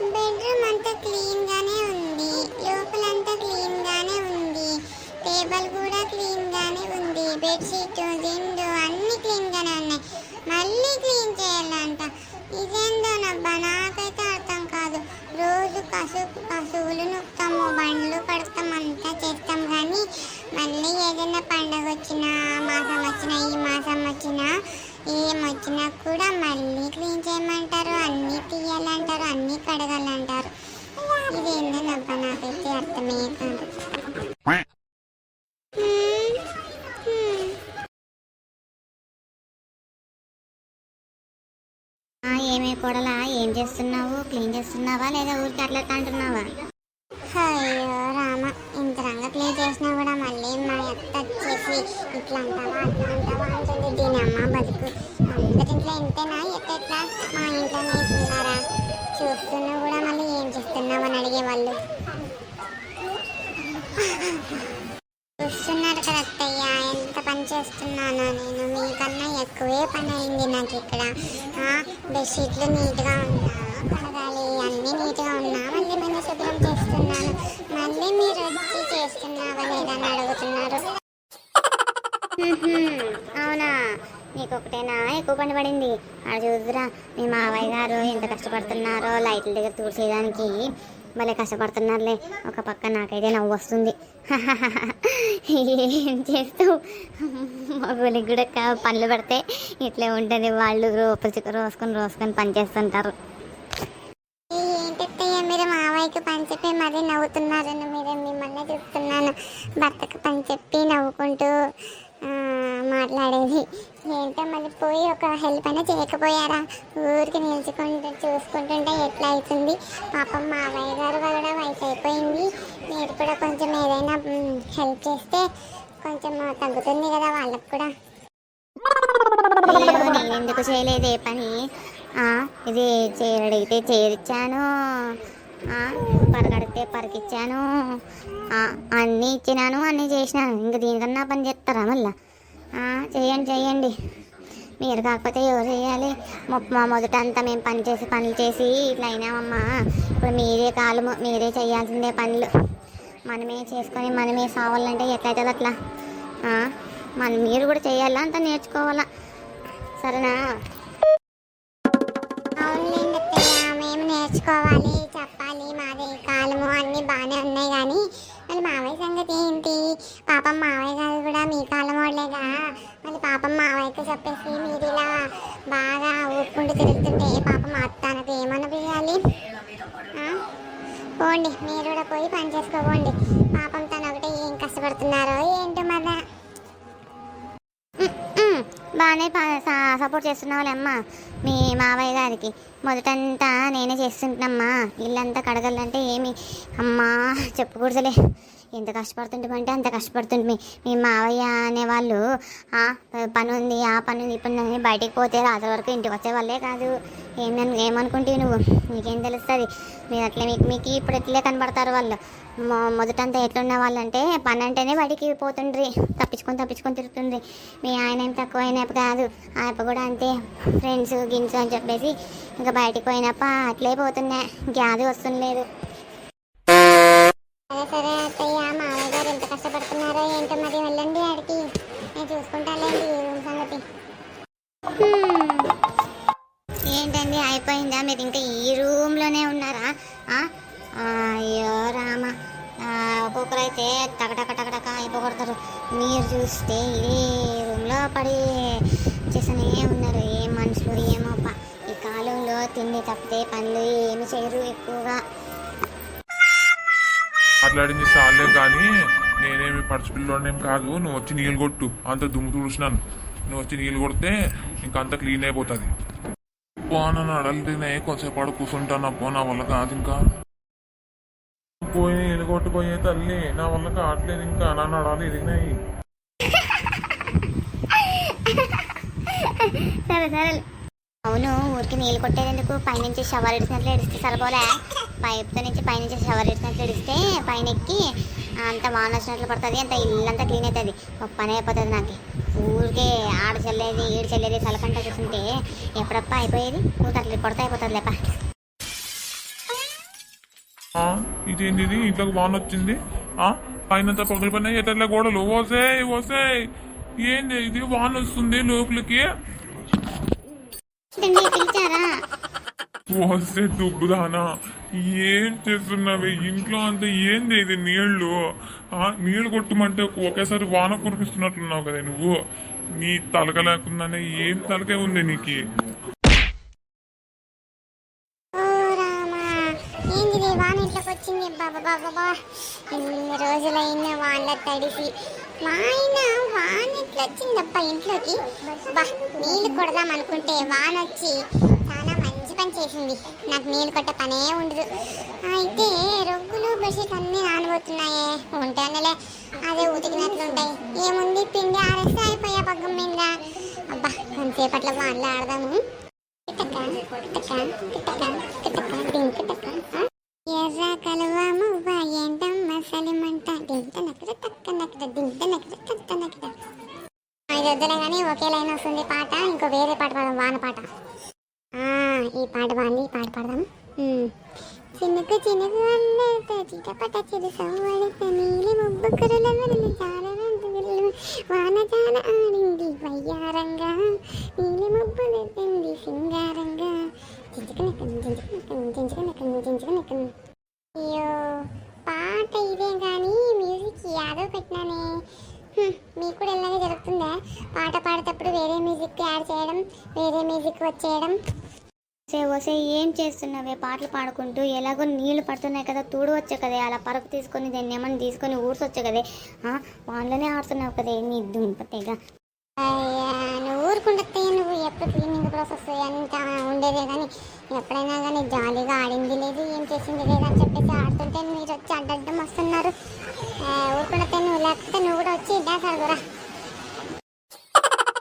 Bedroom అంతా clean గానే ఉంది. లోపలంతా క్లీన్ గానే ఉంది. టేబుల్ కూడా క్లీన్ గానే ఉంది. బెడ్షీట్ దిండు అన్ని క్లీన్ గానే ఉన్నాయి. మళ్ళీ క్లీన్ చేయాలంట. ఇదేందో నబ్బా? నాకైతే అర్థం కాదు. రోజు కసు కసువులు నొక్కుతాము బండ్లు కడతాం అంతా చేస్తాం కానీ మళ్ళీ ఏదైనా పండగ వచ్చినా మాసం వచ్చినా ఈ మాసం వచ్చినా ఏం వచ్చినా కూడా కడగాలంటారు ఇదేందో నబ్బా నాకైతే అర్థమే కాదు. ఏమే కొడలా ఏం చేస్తున్నావు? క్లీన్ చేస్తున్నావా లేదా ఊరికి అట్లా అంటున్నావా? అయ్యో రామ ఇంతరంగా క్లీన్ చేసినా కూడా మళ్ళీ మా ఇట్లా అంటావా అట్లా అంటావా అంటుంది దీని అమ్మ బతుకు అందరి ఇంట్లో ఇంతేనా ఎట్లా మా ఇంట్లో ఇస్తున్నారా చూస్తున్నా కూడా మళ్ళీ ఏం చేస్తున్నావు అని అడిగేవాళ్ళు చూస్తున్నారు కదా అత్తయ్య ఎంత పని చేస్తున్నానో నేను మీకన్నా ఎక్కువే పని అయింది నాకు ఇక్కడ బెడ్షీట్లు నీట్గా ఉన్నా కడగాలి అన్నీ నీట్గా ఉన్నా మళ్ళీ మళ్ళీ శుభ్రం చేస్తున్నాను మళ్ళీ మీరు వచ్చి చేస్తున్నావా లేదని అడుగుతున్నారు అవునా? నీకు ఒకటేనా ఎక్కువ పని పడింది. ఆడ చూద్దురా మీ మావయ్య గారు ఎంత కష్టపడుతున్నారో లైట్ల దగ్గర తూర్చేయడానికి భలే కష్టపడుతున్నారులే. ఒక పక్క నాకైతే నవ్వు వస్తుంది. ఏం చేస్తావు? మగోళ్ళకి కూడా పనులు పడితే ఇట్లే ఉంటుంది. వాళ్ళు రోపచిక రోసుకొని రోసుకొని పని చేస్తుంటారు. ఏంటత్తయ్య మీరు? మావయ్యకి పని చెప్పి మరీ నవ్వుతున్నారని మీరు మిమ్మల్ని చూస్తున్నాను. భర్తకు పని చెప్పి నవ్వుకుంటూ మాట్లాడేది. ఏంటో మళ్ళీ పోయి ఒక హెల్ప్ అయినా చేయకపోయారా? ఊరికి నిల్చుకుంటూ చూసుకుంటుంటే ఎట్లా అవుతుంది పాపం మావయ్య గారు కూడా వయసు అయిపోయింది. మీరు కూడా కొంచెం ఏదైనా హెల్ప్ చేస్తే కొంచెం తగ్గుతుంది కదా వాళ్ళకు కూడా. ఎందుకు చేయలేదు ఏ పని? ఆ, ఇది చేరడిగితే చేరిచ్చాను. పరగడితే పరికిచ్చాను. అన్నీ ఇచ్చినాను అన్నీ చేసినాను. ఇంక దీనికన్నా పని చేస్తారా మళ్ళా? చేయండి చేయండి. మీరు కాకపోతే ఎవరు చేయాలి? మా మొదట అంతా మేము పని చేసి పనులు చేసి ఇట్లా అయినామమ్మా. ఇప్పుడు మీరే కాలు మీరే చేయాల్సిందే పనులు. మనమే చేసుకొని మనమే సావాలంటే ఎట్లయితుంది అట్లా? మన మీరు కూడా చేయాలా? అంత నేర్చుకోవాలా? సరేనా? పాపం మావయ్యకి చెప్పేసి మీరు ఇలా బాగా ఊపుకుంటూ తిరుగుతుంటే పాపం మా అత్తానికి ఏమనిపించాలి పోండి మీరు కూడా పోయి పని చేసుకోపోండి. పాపం తను ఒకటే ఏం కష్టపడుతున్నారో ఏంటో మరి బాగానే సపోర్ట్ చేస్తున్నావులే అమ్మ మీ మావయ్య గారికి. మొదటంతా నేనే చేస్తుంటున్నమ్మా ఇల్లంతా కడగలంటే ఏమి? అమ్మా చెప్పుకూడదులే. ఎంత కష్టపడుతుంటామంటే అంత కష్టపడుతుంది మీ మీ మావయ్య అనేవాళ్ళు వాళ్ళు పని ఉంది ఆ పని ఉంది ఈ పని అని బయటికి పోతే రాత్రి వరకు ఇంటికి వచ్చే వాళ్ళే కాదు. ఏం ఏమనుకుంటే నువ్వు? నీకేం తెలుస్తుంది? మీరు అట్లే మీకు మీకు ఇప్పుడు ఎట్లే కనబడతారు వాళ్ళు? మొదటంతా ఎట్లున్న వాళ్ళంటే పని అంటేనే బడికి పోతుండ్రి. తప్పించుకొని తప్పించుకొని తిరుగుతుండ్రి. మీ ఆయన ఏం తక్కువ అయినప్పు కాదు. ఆయప్ప కూడా అంతే. ఫ్రెండ్స్ గిన్స్ అని చెప్పేసి ఇంకా బయటికి పోయినప్ప అట్లే పోతున్నా. గ్యాది వస్తుండలేదు. అయిపోయిందా మీరు ఇంకా ఈ రూమ్లోనే ఉన్నారా? ఆ? అయ్యో రామ. ఆ, ఒక్కొక్కరు అయితే టకటక టకటక అయిపోగొడతారు. మీరు చూస్తే ఇదే రూమ్లో పడి చేసనే ఉన్నారు. ఏ మనుషులు ఏమో ఈ కాలంలో తిండి తప్పితే పనులు ఏమి చేయరు ఎక్కువగా. మాట్లాడింది సార్లే కానీ నేనేమి పడిచిపిల్లోనేం కాదు. నువ్వు వచ్చి నీళ్ళు కొట్టు. అంత దుమ్ము తుడుచున్నాను నువ్వు వచ్చి నీళ్ళు కొడితే ఇంకంత క్లీన్ అయిపోతుంది. పోనని అడలితేనే కొంచెంసేపు ఆడ కూర్చుంటాను పో నా వల్ల కాదు ఇంకా. పోయి నీళ్ళు కొట్టుపోయే తల్లి నా వల్ల కావట్లేదు ఇంకా నన్ను అడాలి ఎదిగినాయి సరే సరే. అవును ఊరికి నీళ్ళు కొట్టేందుకు పైనుంచి షవర్ ఇడిచినట్లు ఇడిస్తే సరిపోలే పైప్తో నుంచి పైనుంచి షవర్ ఇడిచినట్లు ఇడిస్తే పైన ఎక్కి అంత వాన వచ్చినట్లు పడుతుంది అంత ఇల్లంతా క్లీన్ అవుతుంది. ఒక పని అయిపోతుంది నాకు. ఊరికే ఆడ చల్లేది ఈడు చల్లేది చల్లకంట చూస్తుంటే ఎప్పుడప్ప అయిపోయేది? ఊరికి కొడితే అయిపోతుంది లేప ఆ, ఇదేంది ఇది? ఇంట్లోకి వాన వచ్చింది. ఆ పైనంతా పగిలిపోయినాయి ఎట్లా గోడలు? ఓసే ఓసే ఏంది ఇది? వాన వస్తుంది లోపలికి. వస్తే దుబ్బుదానా. ఏం చేస్తున్నావే? ఇంట్లో అంతా ఏంది ఇది నీళ్ళు? ఆ నీళ్ళు కొట్టమంటే ఒకేసారి వాన కురిపిస్తున్నట్లున్నావు కదా నువ్వు. నీ తలక లేకుండానే ఏం తలకే ఉంది నీకు? ఓ రామా వచ్చింది? బాబా బాబా ఎన్ని తడిసి? మా ఆయన వాన ఇట్లా వచ్చిందప్ప ఇంట్లోకి? బా నీళ్ళు కొడదాం అనుకుంటే వాన వచ్చి పని చేసింది. నాకు నీళ్ళు కొట్టే పనే ఉండదు. అయితే రొగ్గులు బెడ్షీట్ అన్నీ నానబోతున్నాయే. ఉంటానులే అదే ఉతికినట్లుంటాయి. ఏముంది? పిండి ఆరేస్తే అయిపోయా పగ్గం మీద? అబ్బా కొంతసేపట్లో వానలో ఆడదాము ఎర్ర కలువ మువ్వ ఏంటమ్మ సలిమంట? డింట నక్కడ తక్క నక్కడ డింట నక్కడ తక్క నక్కడ ఐదు వద్దులే కానీ ఒకే లైన్ వస్తుంది పాట ఇంకో వేరే పాట పాడదాం వాన పాట. ఆ, ఈ పాట బాగుంది ఈ పాట పాడదాం ఉమ్. చినుకు చినుకు అన్నట చిటపట చిరు సవ్వడిత నీలి ముబ్బు కురుల వెరులు జారవంతులు వాన జాన ఆడింది వయ్యారంగా నీలి ముబ్బు నెత్తింది సింగారంగా చించుకునెక్కను చించుకునెక్కను చించుకునెక్కను అయ్యో పాట ఇదే కానీ మ్యూజిక్ యాదో పెట్టినానే. మీకు కూడా ఇలాగే జరుగుతుందా? పాట పాడేటప్పుడు వేరే మ్యూజిక్ యాడ్ చేయడం వేరే మ్యూజిక్ వచ్చేయడం? సే వసే ఏం చేస్తున్నావే? పాటలు పాడుకుంటూ ఎలాగో నీళ్ళు పడుతున్నాయి కదా తూడు వచ్చే కదే అలా పరుపు తీసుకొని దాన్ని ఏమన్నా తీసుకొని ఊడ్చొచ్చు కదే. ఆ, వాన్లోనే ఆడుతున్నావు కదే నీ దుంపతేగా నువ్వు ఊరుకుంటే నువ్వు ఎప్పుడు క్లీనింగ్ ప్రాసెస్ అంత ఉండేదే కానీ ఎప్పుడైనా కానీ జాలీగా ఆడింది లేదు ఏం చేసింది లేదు అని చెప్పేసి ఆడుతుంటే మీరు వచ్చి అడ్డడ్డం వస్తున్నారు. ఊరుకుంటే నువ్వు లేకపోతే